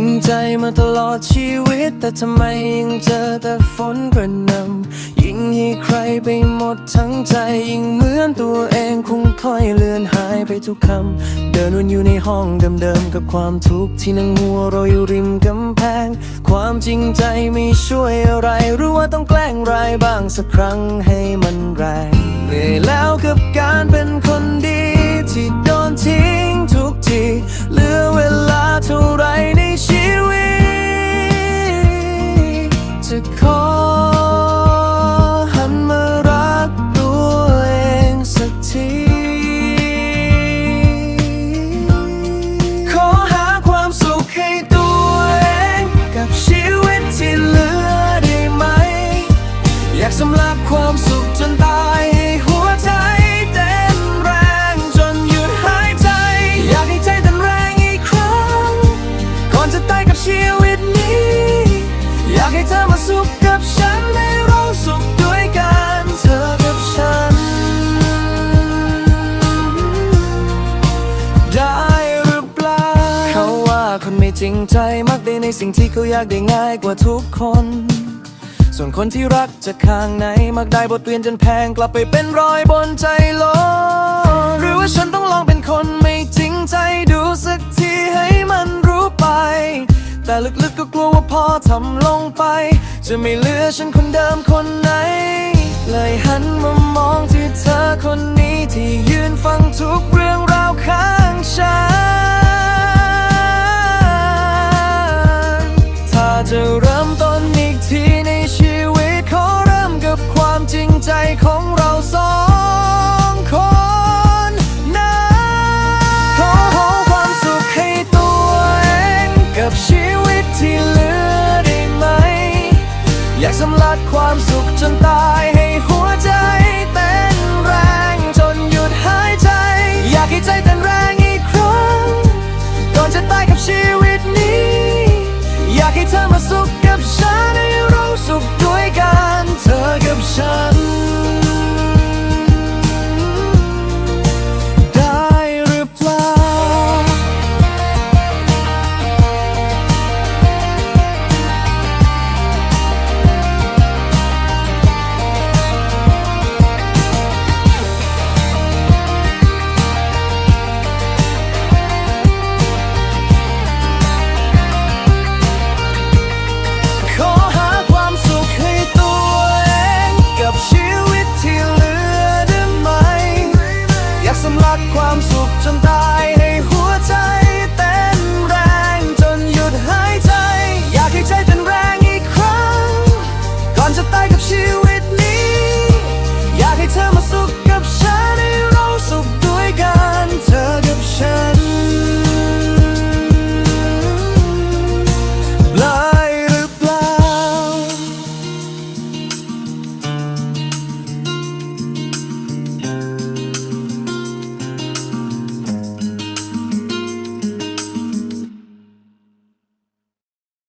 ริงใจมาตลอดชีวิต แต่ทำไมยังเจอแต่ฝนกระหนำยิ่งให้ใครไปหมดทั้งใจ ยิ่งเหมือนตัวเองคงค่อยเลือนหายไปทุกคำ เดินวนอยู่ในห้องเดิมๆ กับความทุกข์ที่นั่งหัวเรออยู่ริมกำแพง ความจริงใจไม่ช่วยอะไร รู้ว่าต้องแกล้งรายบ้างสักครั้งให้มันแรงเหนื่อยแล้วกับการเป็นคนากสำลักความสุขจนตายให้หัวใจเต้นแรงจนหยุดหายใจ อยากให้ใจเต้นแรงอีกครั้ง ก่อนจะตายกับชีวิตนี้ อยากให้เธอมาสุขกับฉันให้เราสุขด้วยกันเธอกับฉัน ได้หรือเปล่าเขาว่าคนไม่จริงใจมักได้ในสิ่งที่เขาอยากได้ง่ายกว่าทุกคน ส่วนคนที่รักจะข้างไหน มักได้บทเรียนจนแพงกลับไปเป็นรอยบนใจลนหรือว่าฉันต้องลองเป็นคนไม่จริงใจดูสักทีให้มันรู้ไป แต่ลึกๆก็กลัวว่าพอทำลงไป จะไม่เหลือฉันคนเดิมคนไหน เลยหันมามองที่เธอคนนี้ที่ยืนฟังทุกเรื่องราวข้างฉันถ้าจะ ตายให้หัวใจเต้นแรงจนหยุดหายใจ อยากให้ใจเต้นแรงอีกครั้ง ก่อนจะตายกับชีวิตนี้ อยากให้เธอมาสุข